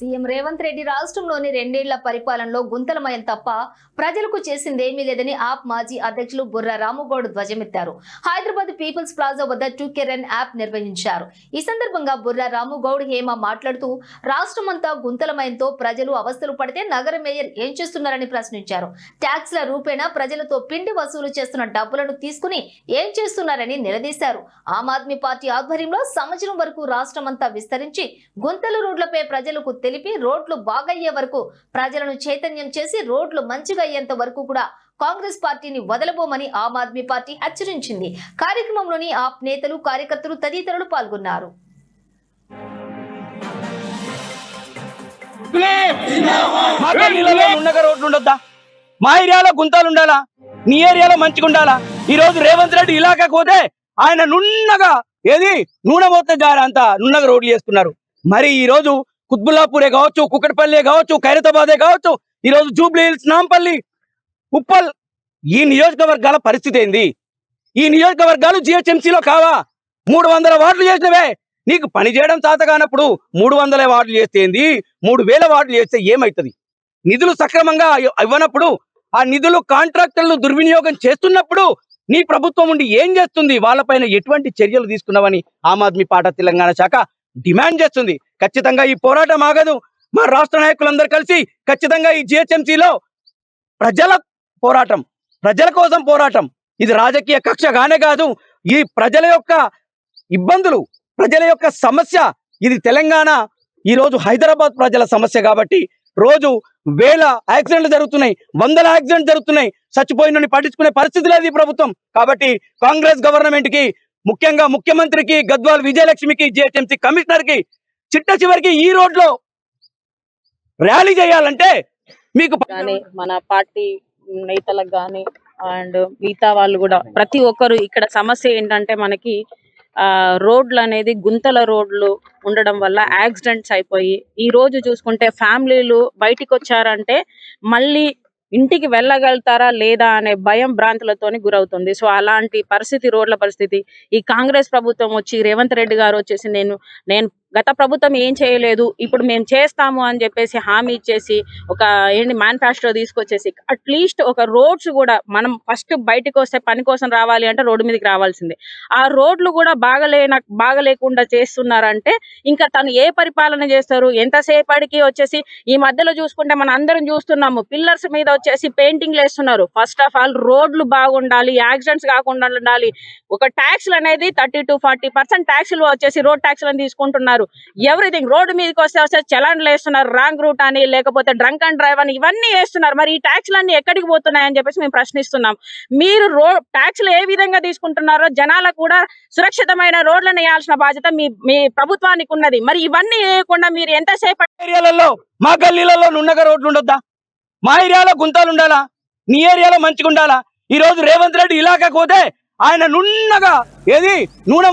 CM Revanth Reddy రాష్ట్రంలోని రెండేళ్ళ పరిపాలనలో గుంతలమయం తప్ప ప్రజలకు చేసిందేమీ లేదని ఆప్ మాజీ అధ్యక్షులు బుర్రా రాముగౌడ్ ధ్వజమెత్తారు. హైదరాబాద్ పీపుల్స్ ప్లాజా వద్ద టూకే రన్ యాప్ నిర్వహించారు. ఈ సందర్భంగా బుర్రా రాముగౌడ్ హేమ మాట్లాడుతూ రాష్ట్రమంతా గుంతలమయంతో ప్రజలు అవస్థలు పడితే నగర మేయర్ ఏం చేస్తున్నారని ప్రశ్నించారు. ట్యాక్స్ల రూపేణా ప్రజలతో పిండి వసూలు చేస్తున్న డబ్బులను తీసుకుని ఏం చేస్తున్నారని నిలదీశారు. ఆమ్ ఆద్మీ పార్టీ ఆధ్వర్యంలో సంవత్సరం వరకు రాష్ట్రమంతా విస్తరించి గుంతల రోడ్లపై ప్రజలకు తెలిపి రోడ్లు బాగయ్యే వరకు ప్రజలను చైతన్యం చేసి రోడ్లు మంచిగా అయ్యేంత వరకు కూడా కాంగ్రెస్ పార్టీని వదలబోమని ఆమ్ ఆద్మీ పార్టీ హెచ్చరించింది. కార్యక్రమంలోని ఆప్ నేతలు కార్యకర్తలు తదితరులు పాల్గొన్నారు. మా ఏరియాలో గుంతాలు ఉండాలా? నీ ఏరియాలో మంచిగా ఉండాలా? ఈ రోజు రేవంత్ రెడ్డి ఇలాకా పోతే ఆయన నున్నగా ఏది నూనె పోతే జారా అంత నున్నగా రోడ్లు చేస్తున్నారు. మరి ఈ రోజు కుత్బుల్లాపూరే కావచ్చు కుక్కటిపల్లి కావచ్చు ఖైరతాబాదే కావచ్చు ఈ రోజు జూబ్లీ హిల్స్ నాంపల్లి ఉప్పల్ ఈ నియోజకవర్గాల పరిస్థితి ఏంది? ఈ నియోజకవర్గాలు జిహెచ్ఎంసీలో కావా? మూడు వందల వార్డులు చేసినవే. నీకు పని చేయడం చేత కానప్పుడు మూడు వందల వార్డులు చేస్తే ఏంది? మూడు వేల వార్డులు చేస్తే ఏమవుతుంది నిధులు సక్రమంగా ఇవ్వనప్పుడు ఆ నిధులు కాంట్రాక్టర్లు దుర్వినియోగం చేస్తున్నప్పుడు నీ ప్రభుత్వం ఉండి ఏం చేస్తుంది? వాళ్ళపైన ఎటువంటి చర్యలు తీసుకున్నావని ఆమ్ ఆద్మీ పార్టీ తెలంగాణ శాఖ డిమాండ్ చేస్తుంది. ఖచ్చితంగా ఈ పోరాటం ఆగదు. మా రాష్ట్ర నాయకులందరూ కలిసి ఖచ్చితంగా ఈ జిహెచ్ఎంసీలో ప్రజల పోరాటం ప్రజల కోసం పోరాటం. ఇది రాజకీయ కక్షగానే కాదు. ఈ ప్రజల యొక్క ఇబ్బందులు ప్రజల యొక్క సమస్య ఇది తెలంగాణ ఈ రోజు హైదరాబాద్ ప్రజల సమస్య కాబట్టి రోజు వేల యాక్సిడెంట్లు జరుగుతున్నాయి వందల యాక్సిడెంట్ జరుగుతున్నాయి. చచ్చిపోయిన పట్టించుకునే పరిస్థితి లేదు ఈ ప్రభుత్వం. కాబట్టి కాంగ్రెస్ గవర్నమెంట్కి ముఖ్యంగా ముఖ్యమంత్రికి గద్వాల్ విజయలక్ష్మికి జిహెచ్ఎంసీ కమిషనర్కి చిట్ట చివరికి ఈ రోడ్లో ర్యాలీ చేయాలంటే మీకు కానీ మన పార్టీ నేతలకు కానీ అండ్ మిగతా వాళ్ళు కూడా ప్రతి ఒక్కరు ఇక్కడ సమస్య ఏంటంటే మనకి ఆ రోడ్లు అనేది గుంతల రోడ్లు ఉండడం వల్ల యాక్సిడెంట్స్ అయిపోయి ఈ రోజు చూసుకుంటే ఫ్యామిలీలు బయటికి వచ్చారంటే మళ్ళీ ఇంటికి వెళ్ళగలుగుతారా లేదా అనే భయం భ్రాంతులతోని గురవుతుంది. సో అలాంటి పరిస్థితి రోడ్ల పరిస్థితి. ఈ కాంగ్రెస్ ప్రభుత్వం వచ్చి రేవంత్ రెడ్డి గారు వచ్చేసి నేను నేను గత ప్రభుత్వం ఏం చేయలేదు ఇప్పుడు మేము చేస్తాము అని చెప్పేసి హామీ ఇచ్చేసి ఒక ఏంటి మేనిఫెస్టో తీసుకొచ్చేసి అట్లీస్ట్ ఒక రోడ్స్ కూడా మనం ఫస్ట్ బయటకు వస్తే పని కోసం రావాలి అంటే రోడ్డు మీదకి రావాల్సిందే. ఆ రోడ్లు కూడా బాగలేన బాగలేకుండా చేస్తున్నారంటే ఇంకా తను ఏ పరిపాలన చేస్తారు? ఎంతసేపటికి వచ్చేసి ఈ మధ్యలో చూసుకుంటే మనం అందరం చూస్తున్నాము పిల్లర్స్ మీద వచ్చేసి పెయింటింగ్లు వేస్తున్నారు. ఫస్ట్ ఆఫ్ ఆల్ రోడ్లు బాగుండాలి యాక్సిడెంట్స్ కాకుండా ఉండాలి. ఒక ట్యాక్స్లు అనేది థర్టీ టు ఫార్టీ పర్సెంట్ ట్యాక్స్లు వచ్చేసి రోడ్ ట్యాక్స్లను తీసుకుంటున్నారు. ఎవ్రీథింగ్ రోడ్డు మీదకి వస్తే వస్తే చలాన్లు వేస్తున్నారు రాంగ్ రూట్ అని లేకపోతే డ్రంక్ అండ్ డ్రైవ్ అని ఇవన్నీ వేస్తున్నారు. మరి ఈ ట్యాక్స్లన్నీ ఎక్కడికి పోతున్నాయని చెప్పేసి మేము ప్రశ్నిస్తున్నాం. మీరు రో ట్యాక్స్లు ఏ విధంగా తీసుకుంటున్నారో జనాలకు కూడా సురక్షితమైన రోడ్లను వేయాల్సిన బాధ్యత మీ మీ ప్రభుత్వానికి ఉన్నది. మరి ఇవన్నీ వేయకుండా మీరు ఎంతసేపు ఏరియాలలో మా గల్లీలలో నున్నగా రోడ్లు ఉండొద్దా? మా ఏరియాలో గుంతాలు ఉండాలా? నీ ఏరియాలో మంచిగా ఉండాలా ఈ రోజు రేవంత్ రెడ్డి ఇలాకా పోతే ఆయన నున్నగా ఏది? నూనె